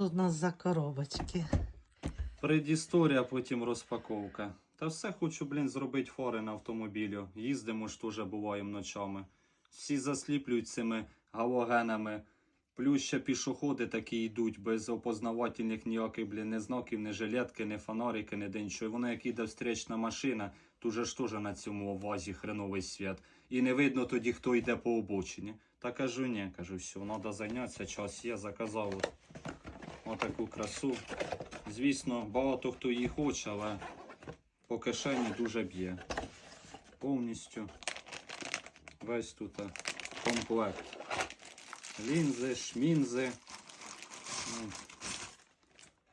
Тут у нас за коробочки. Предісторія, потім розпаковка. Та все хочу, блін, зробити фори на автомобілю. Їздимо ж теж буваємо ночами. Всі засліплюють цими галогенами. Плюс ще пішоходи такі йдуть без опознавательних ніяких, блін, ні знаків, ні жилетки, ні фонарики, ні де нічого. І Воно як іде встречна машина, дуже ж теж на цьому обвазі хреновий світ. І не видно тоді, хто йде по обочині. Та кажу, ні, кажу, все, треба зайнятися, час є, заказав отаку красу. Звісно, багато хто її хоче, але по кишені дуже б'є. Повністю весь тут е, комплект. Лінзи, шмінзи.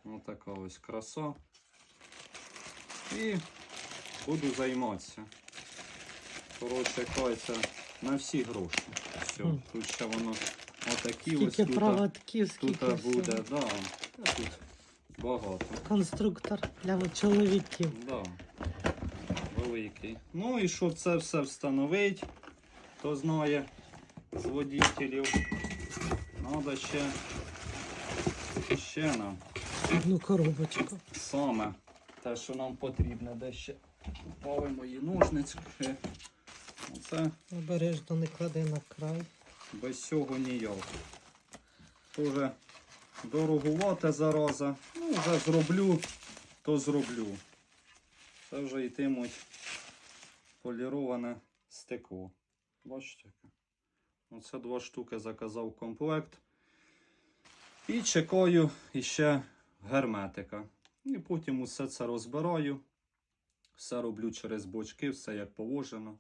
Ну, Отака ось краса. І буду займатися. Коротше, кається на всі гроші. Все, тут ще воно отакі ось Скільки тут. проводків, Тут скільки буде, всього. да. Та Тут багато. Конструктор для чоловіків. Да. Великий. Ну і щоб це все встановити, хто знає з водителів, треба ще, ще нам Одну коробочку. саме те, що нам потрібно, де ще впали мої ножнички. Оце Обережно не клади на край. Без цього ніяк. Тоже дорогувати зараза. Ну, вже зроблю, то зроблю. Це вже йтимуть поліроване стекло. Бачите? Оце два штуки заказав комплект. І чекаю іще герметика. І потім усе це розбираю. Все роблю через бочки, все як положено.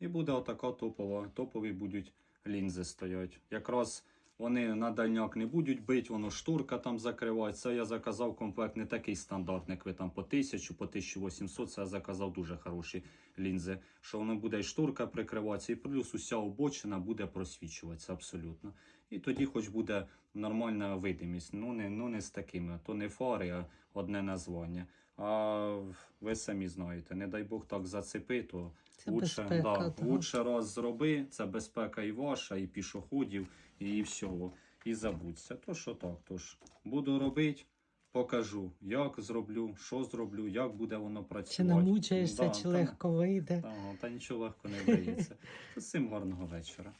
І буде отака топова. Топові будуть лінзи стоять. Якраз вони на дальняк не будуть бити, воно штурка там закриває. Це я заказав комплект не такий стандартний, як ви там по 1000, по 1800. Це я заказав дуже хороші лінзи. Що воно буде і штурка прикриватися, і плюс уся обочина буде просвічуватися абсолютно. І тоді хоч буде нормальна видимість. Ну не, ну не з такими, то не фари, а одне названня. А ви самі знаєте, не дай Бог так зацепи, то Це лучше, безпека. да, лучше раз зроби, це безпека і ваша, і пішоходів, і всього. І забудься. То що так, тож буду робити, покажу, як зроблю, що зроблю, як буде воно працювати. Чи не мучаєшся, Да, чи та- легко вийде. Та, та нічого легко не вдається. Всім гарного вечора.